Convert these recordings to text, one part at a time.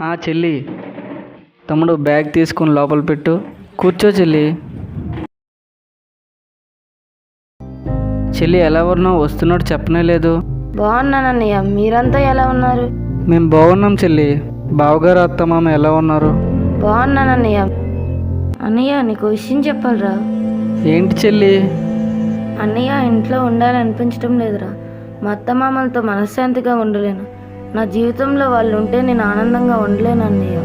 ఆ చెల్లి. తమ్ముడు బ్యాగ్ తీసుకుని లోపల పెట్టు. కూర్చో చెల్లి. చెల్లి ఎలా ఉన్నావు? వస్తున్నాడు చెప్పనే లేదు. బాగున్నానన్నయ్య మీరంతా ఎలా ఉన్నారు? మేము బాగున్నాం చెల్లి. బావగారు అత్తమామ ఎలా ఉన్నారు? బాగున్నానన్నయ్య అన్నయ్య నీకు విషయం చెప్పాలిరా. ఏంటి చెల్లి? అన్నయ్య ఇంట్లో ఉండాలనిపించడం లేదురా. మా అత్త మామలతో మనశ్శాంతిగా ఉండలేను. నా జీవితంలో వాళ్ళు ఉంటే నేను ఆనందంగా ఉండలేను అన్నయ్య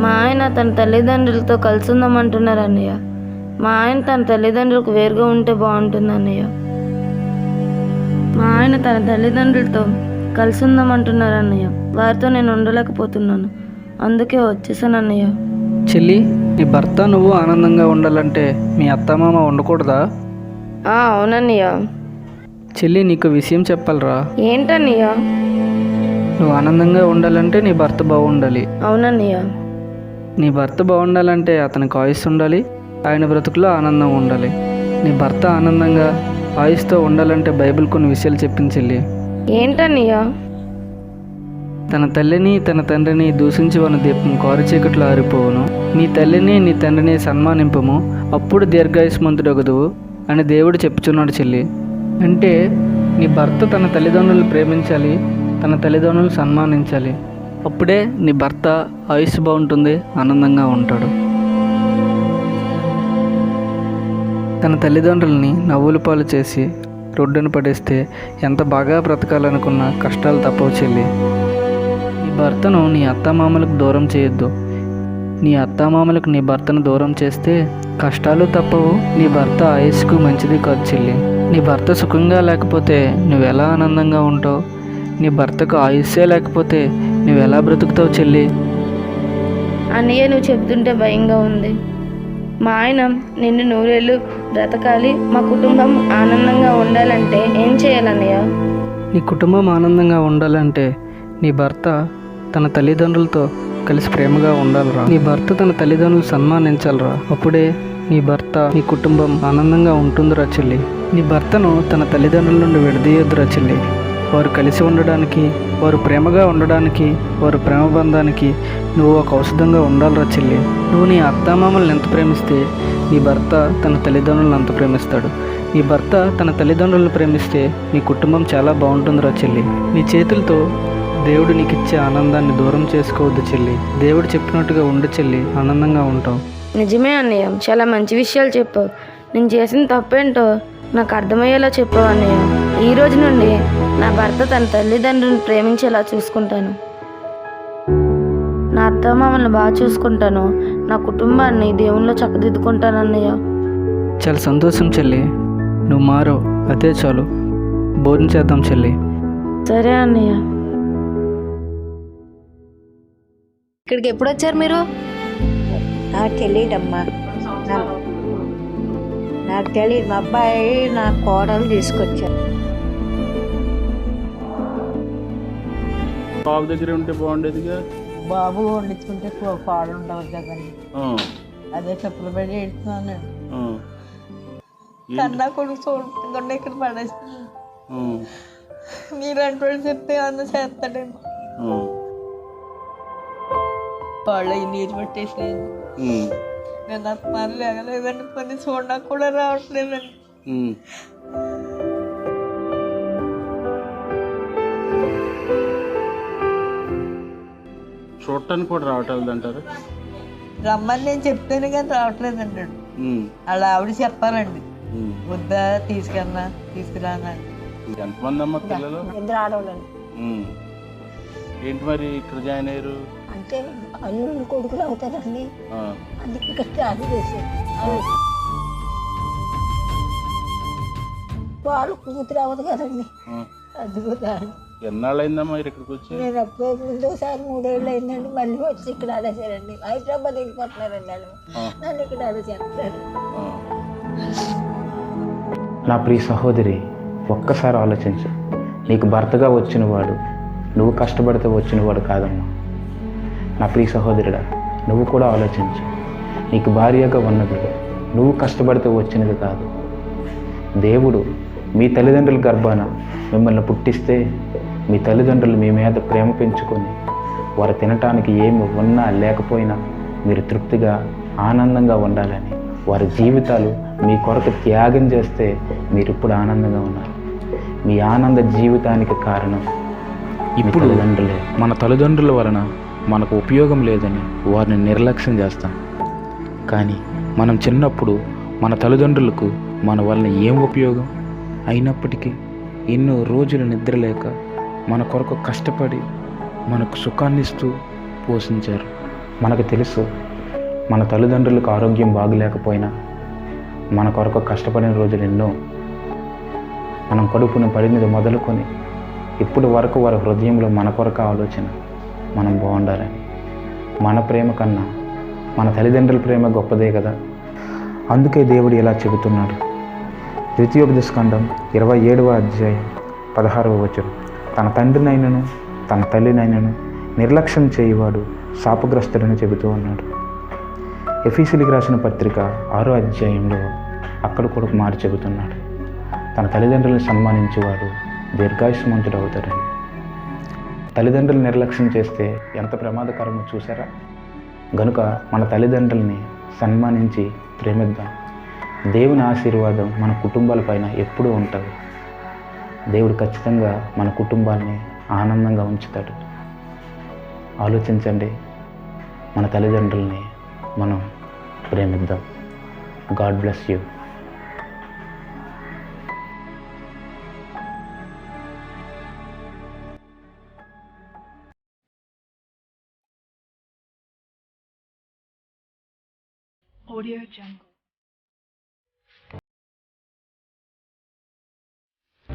మా ఆయన తన తల్లిదండ్రులతో కలిసి ఉందామంటున్నారు అన్నయ్య. మా ఆయన తన తల్లిదండ్రులకు వేరుగా ఉంటే బాగుంటుంది అన్నయ్య మా ఆయన తన తల్లిదండ్రులతో కలిసి ఉందామంటున్నారు అన్నయ్య. వారితో నేను ఉండలేకపోతున్నాను. అందుకే వచ్చేసాను అన్నయ్య చెల్లి నీ భర్త నువ్వు ఆనందంగా ఉండాలంటే మీ అత్తమామ ఉండకూడదా? అవునన్నయ్య. చెల్లి నీకు విషయం చెప్పాలరా? ఏంటన్నయ్య? నువ్వు ఆనందంగా ఉండాలంటే నీ భర్త బాగుండాలి. అవునన్నయ్య. నీ భర్త బాగుండాలంటే అతనికి ఆయుస్ ఉండాలి ఆయన బ్రతుకులో ఆనందం ఉండాలి. నీ భర్త ఆనందంగా ఆయుస్తో ఉండాలంటే బైబిల్ కొన్ని విషయాలు చెప్పింది చెల్లి. ఏంటన్నయ్య? తన తల్లిని తన తండ్రిని దూషించి వన దీపం కారు చీకట్లో ఆరిపోవును. నీ తల్లిని నీ తండ్రిని సన్మానింపము అప్పుడు దీర్ఘాయుష్మంతుడగదువు అని దేవుడు చెప్పుచున్నాడు చెల్లి. అంటే నీ భర్త తన తల్లిదండ్రులు ప్రేమించాలి తన తల్లిదండ్రులను సన్మానించాలి. అప్పుడే నీ భర్త ఆయుష్ బాగుంటుంది ఆనందంగా ఉంటాడు. తన తల్లిదండ్రులని నవ్వుల పాలు చేసి రోడ్డున పడేస్తే ఎంత బాగా బ్రతకాలనుకున్నా కష్టాలు తప్పవు చెల్లి. నీ భర్తను నీ అత్తమామలకు దూరం చేయొద్దు. నీ అత్తమామలకు నీ భర్తను దూరం చేస్తే కష్టాలు తప్పవు నీ భర్త ఆయుష్కు మంచిది కాదు చెల్లి. నీ భర్త సుఖంగా లేకపోతే నువ్వు ఎలా ఆనందంగా ఉంటావు? నీ భర్తకు ఆయుష్యే లేకపోతే నువ్వు ఎలా బ్రతుకుతావు చెల్లి? అన్నయ్య నువ్వు చెప్తుంటే భయంగా ఉంది. మా ఆయన నిన్ను నూరేళ్ళు బ్రతకాలి మా కుటుంబం ఆనందంగా ఉండాలంటే ఏం చేయాలన్నయ్య? నీ కుటుంబం ఆనందంగా ఉండాలంటే నీ భర్త తన తల్లిదండ్రులతో కలిసి ప్రేమగా ఉండాలిరా. నీ భర్త తన తల్లిదండ్రులు సన్మానించాలిరా. అప్పుడే నీ భర్త నీ కుటుంబం ఆనందంగా ఉంటుందిరా చెల్లి. నీ భర్తను తన తల్లిదండ్రుల నుండి విడదీయొద్దురా చెల్లి. వారు కలిసి ఉండడానికి వారు ప్రేమగా ఉండడానికి వారు ప్రేమ బంధానికి నువ్వు ఒక ఔషధంగా ఉండాలిరా చెల్లి. నువ్వు నీ అత్తామామల్ని ఎంత ప్రేమిస్తే నీ భర్త తన తల్లిదండ్రులను అంత ప్రేమిస్తాడు. నీ భర్త తన తల్లిదండ్రులను ప్రేమిస్తే నీ కుటుంబం చాలా బాగుంటుందిరా చెల్లి. నీ చేతులతో దేవుడు నీకు ఇచ్చే ఆనందాన్ని దూరం చేసుకోవద్దు చెల్లి. దేవుడు చెప్పినట్టుగా ఉండు చెల్లి ఆనందంగా ఉంటావు. నిజమే అన్నయ్య చాలా మంచి విషయాలు చెప్పావు. నేను చేసిన తప్పేంటో నాకు అర్థమయ్యేలా చెప్పావు అన్నయ్య. ఈ రోజు నుండి నా భర్త తన తల్లిదండ్రులను ప్రేమించేలా చూసుకుంటాను. నా అత్తమామల్ని బాగా చూసుకుంటాను. నా కుటుంబాన్ని దేవునిలో చక్కదిద్దుకుంటాను అన్నయ్య చాలా సంతోషం చెల్లి. నువ్వు మారు అదే చాలు. భోజనం చేద్దాం చెల్లి. సరే అన్నయ్య. ఇక్కడికి ఎప్పుడు వచ్చారు మీరు? నాకు తెలియదమ్మా నాకు నాకు తెలియదు మా అబ్బాయి నా కోడలు తీసుకొచ్చారు. బాబు దగ్గర ఉంటే బాగుండేదిగా? బాబు వండించుకుంటే పాడు ఉండవు కదండి అదే చెప్పులు పెట్టి ఎడుతున్నాను కన్నా కొడుకు చూడకుండా ఇక్కడ పడేస్తుంది మీరంటే వాడు చెప్తే అంత చేస్తాడేమో. వాళ్ళు నీరు పట్టేసినాయి నేను అత్మాలు లేగలేదండి కొన్ని చూడడానికి కూడా రావట్లేదండి. చూడటానికి కూడా రావట్లేదు అంటారు? రమ్మని నేను చెప్తేనే కానీ రావట్లేదండి వాడు. అలా ఆవిడ చెప్పాలండి. వద్దా తీసుకెళ్ళనా తీసుకురానా? ఎంతమంది అమ్మ పిల్లలు? ఇద్దరు. ఏంటి మరి ఇక్కడ జాయిన్ అయ్యారు? అంటే అల్లుళ్ళు కొడుకులు అవుతారండి. ఆ, అది ఇక్కడ స్టార్ట్ చేసి వాళ్ళు కూతురు అవ్వదు కదండి. అది కూడా ఎన్నాళ్ళు అయిందమ్మా మీరు ఇక్కడికి వచ్చి? నేను అప్పుడు ముందోసారి మూడేళ్ళు అయిందండి మళ్ళీ వచ్చి ఇక్కడ ఆడేశారండి హైదరాబాద్ వెళ్ళిపోతున్నారండి వాళ్ళు. నన్ను ఇక్కడ ఆడేసేస్తారు. నా ప్రియ సహోదరి ఒక్కసారి ఆలోచించు. నీకు భర్తగా వచ్చినవాడు నువ్వు కష్టపడితే వచ్చినవాడు కాదమ్మా. నా ప్రియ సహోదరుడా నువ్వు కూడా ఆలోచించు. నీకు భార్యగా ఉన్నది నువ్వు కష్టపడితే వచ్చినది కాదు. దేవుడు మీ తల్లిదండ్రుల గర్భాన మిమ్మల్ని పుట్టిస్తే మీ తల్లిదండ్రులు మీ మీద ప్రేమ పెంచుకొని వారు తినటానికి ఏమి ఉన్నా లేకపోయినా మీరు తృప్తిగా ఆనందంగా ఉండాలని వారి జీవితాలు మీ కొరకు త్యాగం చేస్తే మీరు ఇప్పుడు ఆనందంగా ఉన్నారు. మీ ఆనంద జీవితానికి కారణం ఇప్పుడు తల్లిదండ్రులే. మన తల్లిదండ్రుల వలన మనకు ఉపయోగం లేదని వారిని నిర్లక్ష్యం చేస్తాం. కానీ మనం చిన్నప్పుడు మన తల్లిదండ్రులకు మన వలన ఏం ఉపయోగం? అయినప్పటికీ ఎన్నో రోజులు నిద్రలేక మన కొరకు కష్టపడి మనకు సుఖాన్నిస్తూ పోషించారు. మనకు తెలుసు మన తల్లిదండ్రులకు ఆరోగ్యం బాగలేకపోయినా మన కొరకు కష్టపడిన రోజులు ఎన్నో. మనం కడుపున పడినది మొదలుకొని ఇప్పుడు వరకు వారి హృదయంలో మన కొరకు ఆలోచన మనం బాగుండాలని మన ప్రేమ కన్నా మన తల్లిదండ్రుల ప్రేమ గొప్పదే కదా. అందుకే దేవుడు ఇలా చెబుతున్నాడు. ద్వితీయోపదేశకాండం ఇరవై ఏడవ అధ్యాయం పదహారవ వచనం. తన తండ్రినైనను తన తల్లినైనను నిర్లక్ష్యం చేయువాడు శాపగ్రస్తుడని చెబుతూ ఉన్నాడు. ఎఫీసులికి రాసిన పత్రిక ఆరో అధ్యాయంలో అక్కడ కూడా మారి చెబుతున్నాడు. తన తల్లిదండ్రులను సన్మానించేవాడు దీర్ఘాయుష్మంతుడు అవుతాడని తల్లిదండ్రులు నిర్లక్ష్యం చేస్తే ఎంత ప్రమాదకరమో చూసారా గనుక మన తల్లిదండ్రుల్ని సన్మానించి ప్రేమిద్దాం. దేవుని ఆశీర్వాదం మన కుటుంబాలపైన ఎప్పుడూ ఉంటుంది. దేవుడు ఖచ్చితంగా మన కుటుంబాన్ని ఆనందంగా ఉంచుతాడు. ఆలోచించండి మన తల్లిదండ్రుల్ని మనం ప్రేమిద్దాం. God bless you. Audio Jungle.